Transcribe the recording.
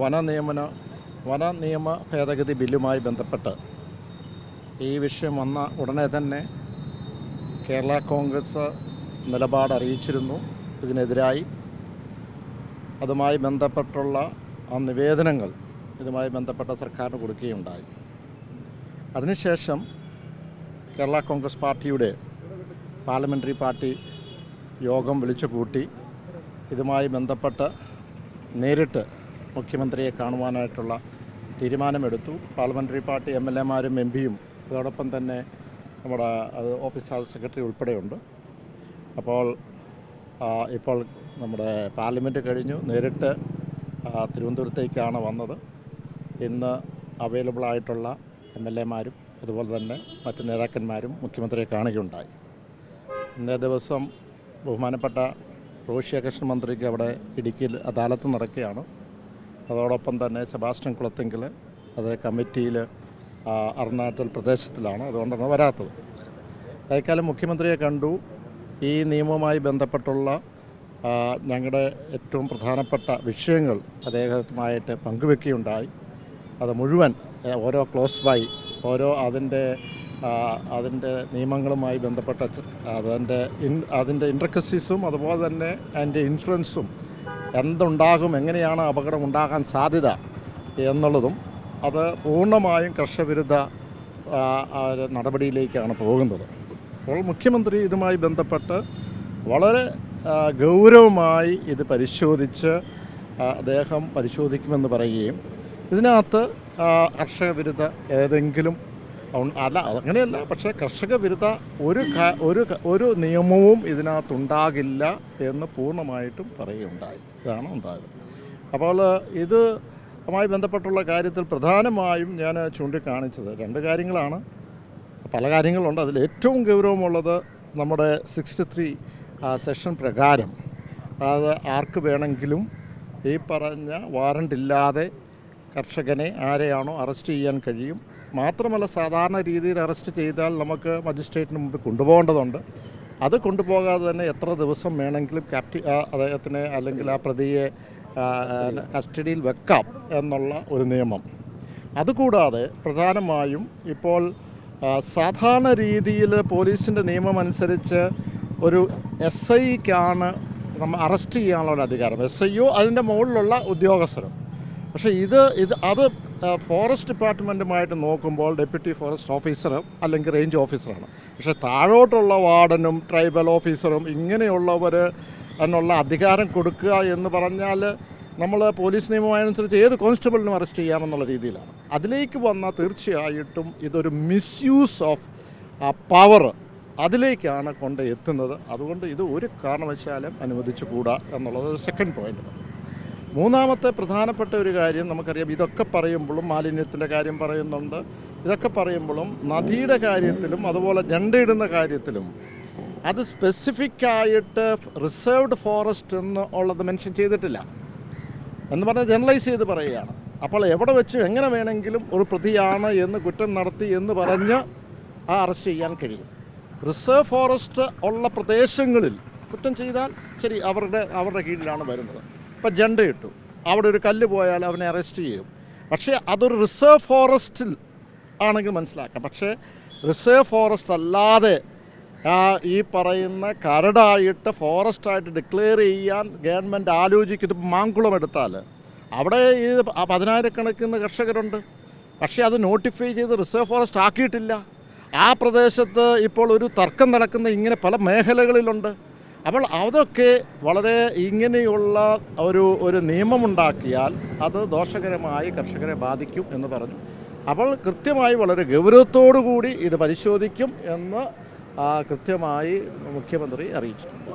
വന നിയമന വന നിയമ ഭേദഗതി ബില്ലുമായി ബന്ധപ്പെട്ട് ഈ വിഷയം വന്ന ഉടനെ തന്നെ കേരള കോൺഗ്രസ് നിലപാട് അറിയിച്ചിരുന്നു. ഇതിനെതിരായി അതുമായി ബന്ധപ്പെട്ടുള്ള ആ നിവേദനങ്ങൾ ഇതുമായി ബന്ധപ്പെട്ട സർക്കാരിന് കൊടുക്കുകയുണ്ടായി. അതിനുശേഷം കേരള കോൺഗ്രസ് പാർട്ടിയുടെ പാർലമെന്ററി പാർട്ടി യോഗം വിളിച്ചു കൂട്ടി ഇതുമായി ബന്ധപ്പെട്ട് നേരിട്ട് മുഖ്യമന്ത്രിയെ കാണുവാനായിട്ടുള്ള തീരുമാനമെടുത്തു. പാർലമെന്ററി പാർട്ടി എം എൽ എമാരും എം പിയും അതോടൊപ്പം തന്നെ നമ്മുടെ ഓഫീസ് ഹൗസ് സെക്രട്ടറി ഉൾപ്പെടെയുണ്ട്. അപ്പോൾ ഇപ്പോൾ നമ്മുടെ പാർലമെന്റ് കഴിഞ്ഞു. നേരിട്ട് തിരുവനന്തപുരത്തേക്കാണ് വന്നത്. ഇന്ന് അവൈലബിൾ ആയിട്ടുള്ള എം എൽ എമാരും അതുപോലെ തന്നെ മറ്റ് നേതാക്കന്മാരും മുഖ്യമന്ത്രിയെ കാണുകയുണ്ടായി. ഇന്നേ ദിവസം ബഹുമാനപ്പെട്ട റോഷിയ കൃഷ്ണ മന്ത്രിക്ക് അവിടെ ഇടുക്കിയിൽ അദാലത്ത് നടക്കുകയാണ്. അതോടൊപ്പം തന്നെ സെബാസ്റ്റ്യൻ കുളത്തെങ്കിൽ അത് കമ്മിറ്റിയിൽ അരുണാചൽ പ്രദേശത്തിലാണ് അതുകൊണ്ടാണ് വരാത്തത്. അതേക്കാലം മുഖ്യമന്ത്രിയെ കണ്ടു. ഈ നിയമവുമായി ബന്ധപ്പെട്ടുള്ള ഞങ്ങളുടെ ഏറ്റവും പ്രധാനപ്പെട്ട വിഷയങ്ങൾ അദ്ദേഹവുമായിട്ട് പങ്കുവെക്കുകയുണ്ടായി. അത് മുഴുവൻ ഓരോ ക്ലോസ് ബൈ ഓരോ അതിന്റെ അതിന്റെ നിയമങ്ങളുമായി ബന്ധപ്പെട്ട അതിന്റെ അതിന്റെ ഇൻട്രക്കസീസും അതുപോലെ തന്നെ അതിന്റെ ഇൻഫ്ലുവൻസും എന്തുണ്ടാകും എങ്ങനെയാണ് അപകടം ഉണ്ടാകാൻ സാധ്യത എന്നുള്ളതും അത് പൂർണമായും കർഷകവിരുദ്ധ നടപടിയിലേക്കാണ് പോകുന്നത്. അപ്പോൾ മുഖ്യമന്ത്രി ഇതുമായി ബന്ധപ്പെട്ട് വളരെ ഗൗരവമായി ഇത് പരിശോധിച്ച് അദ്ദേഹം പരിശോധിക്കുമെന്ന് പറയുകയും ഇതിനകത്ത് കർഷകവിരുദ്ധ കർഷക ഏതെങ്കിലും അല്ല അങ്ങനെയല്ല. പക്ഷേ കർഷക വിരുദ്ധ ഒരു ഒരു ഒരു നിയമവും ഇതിനകത്തുണ്ടാകില്ല എന്ന് പൂർണമായിട്ടും പറയുകയുണ്ടായി. ഇതാണ് ഉണ്ടായത്. അപ്പോൾ ഇത് മായി ബന്ധപ്പെട്ടുള്ള കാര്യത്തിൽ പ്രധാനമായും ഞാൻ ചൂണ്ടിക്കാണിച്ചത് രണ്ട് കാര്യങ്ങളാണ്. പല കാര്യങ്ങളുണ്ട്. അതിൽ ഏറ്റവും ഗൗരവമുള്ളത് നമ്മുടെ സിക്സ്റ്റി ത്രീ സെഷൻ പ്രകാരം. അത് ആർക്ക് വേണമെങ്കിലും ഈ പറഞ്ഞ വാറണ്ട് ഇല്ലാതെ കർഷകനെ ആരെയാണോ അറസ്റ്റ് ചെയ്യാൻ കഴിയും. മാത്രമല്ല സാധാരണ രീതിയിൽ അറസ്റ്റ് ചെയ്താൽ നമുക്ക് മജിസ്ട്രേറ്റിന് മുമ്പ് കൊണ്ടുപോകേണ്ടതുണ്ട്. അത് കൊണ്ടുപോകാതെ തന്നെ എത്ര ദിവസം വേണമെങ്കിലും ക്യാപ്റ്റി അദ്ദേഹത്തിനെ അല്ലെങ്കിൽ ആ പ്രതിയെ കസ്റ്റഡിയിൽ വെക്കാം എന്നുള്ള ഒരു നിയമം. അതുകൂടാതെ പ്രധാനമായും ഇപ്പോൾ സാധാരണ രീതിയിൽ പോലീസിന്റെ നിയമം അനുസരിച്ച് ഒരു എസ് ഐക്കാണ് നമ്മൾ അറസ്റ്റ് ചെയ്യാനുള്ള അധികാരം. എസ് ഐയോ അതിന്റെ മുകളിലുള്ള ഉദ്യോഗസ്ഥരും. പക്ഷേ ഇത് ഇത് അത് ഫോറസ്റ്റ് ഡിപ്പാർട്ട്മെന്റുമായിട്ട് നോക്കുമ്പോൾ ഡെപ്യൂട്ടി ഫോറസ്റ്റ് ഓഫീസർ അല്ലെങ്കിൽ റേഞ്ച് ഓഫീസറാണ് പക്ഷേ താഴോട്ടുള്ള വാർഡനും ട്രൈബൽ ഓഫീസറും ഇങ്ങനെയുള്ളവർ എന്നുള്ള അധികാരം കൊടുക്കുക എന്ന് പറഞ്ഞാൽ നമ്മൾ പോലീസ് നിയമമനുസരിച്ച് ഏത് കോൺസ്റ്റബിളിനും അറസ്റ്റ് ചെയ്യാമെന്നുള്ള രീതിയിലാണ്. അതിലേക്ക് വന്നാൽ തീർച്ചയായിട്ടും ഇതൊരു മിസ്യൂസ് ഓഫ് പവർ അതിലേക്കാണ് കൊണ്ട് എത്തുന്നത്. അതുകൊണ്ട് ഇത് ഒരു കാരണവശാലും അനുവദിച്ചുകൂടാ എന്നുള്ളത് സെക്കൻഡ് പോയിന്റ് മൂന്നാമത്തെ പ്രധാനപ്പെട്ട ഒരു കാര്യം നമുക്കറിയാം. ഇതൊക്കെ പറയുമ്പോഴും മാലിന്യത്തിന്റെ കാര്യം പറയുന്നുണ്ട്. ഇതൊക്കെ പറയുമ്പോഴും നദിയുടെ കാര്യത്തിലും അതുപോലെ ജണ്ടയിടുന്ന കാര്യത്തിലും അത് സ്പെസിഫിക് ആയിട്ട് റിസർവ്ഡ് ഫോറസ്റ്റ് എന്ന് ഉള്ളത് മെൻഷൻ ചെയ്തിട്ടില്ല. എന്ന് പറഞ്ഞാൽ ജനറലൈസ് ചെയ്ത് പറയുകയാണ്. അപ്പോൾ എവിടെ വെച്ച് എങ്ങനെ വേണമെങ്കിലും ഒരു പ്രതിയാണ് എന്ന് കുറ്റം നടത്തി എന്ന് പറഞ്ഞ് ആ അറസ്റ്റ് ചെയ്യാൻ കഴിയും. റിസർവ് ഫോറസ്റ്റ് ഉള്ള പ്രദേശങ്ങളിൽ കുറ്റം ചെയ്താൽ ശരി അവരുടെ അവരുടെ കീഴിലാണ് വരുന്നത്. ഇപ്പം ജണ്ട ഇട്ടു. അവിടെ ഒരു കല്ല് പോയാൽ അവനെ അറസ്റ്റ് ചെയ്യും. പക്ഷേ അതൊരു റിസർവ് ഫോറസ്റ്റിൽ ആണെങ്കിൽ മനസ്സിലാക്കാം. പക്ഷേ റിസർവ് ഫോറസ്റ്റ് അല്ലാതെ ഈ പറയുന്ന കരടായിട്ട് ഫോറസ്റ്റായിട്ട് ഡിക്ലെയർ ചെയ്യാൻ ഗവൺമെന്റ് ആലോചിക്കും. ഇതിപ്പോൾ മാങ്കുളം എടുത്താൽ അവിടെ ഈ പതിനായിരക്കണക്കിന് കർഷകരുണ്ട്. പക്ഷേ അത് നോട്ടിഫൈ ചെയ്ത് റിസർവ് ഫോറസ്റ്റ് ആക്കിയിട്ടില്ല. ആ പ്രദേശത്ത് ഇപ്പോൾ ഒരു തർക്കം നടക്കുന്ന ഇങ്ങനെ പല മേഖലകളിലുണ്ട്. അപ്പോൾ അതൊക്കെ വളരെ ഇങ്ങനെയുള്ള ഒരു ഒരു നിയമമുണ്ടാക്കിയാൽ അത് ദോഷകരമായി കർഷകരെ ബാധിക്കും എന്ന് പറഞ്ഞു. അപ്പോൾ കൃത്യമായി വളരെ കൂടി ഇത് പരിശോധിക്കും എന്ന് കൃത്യമായി മുഖ്യമന്ത്രി അറിയിച്ചിട്ടുണ്ട്.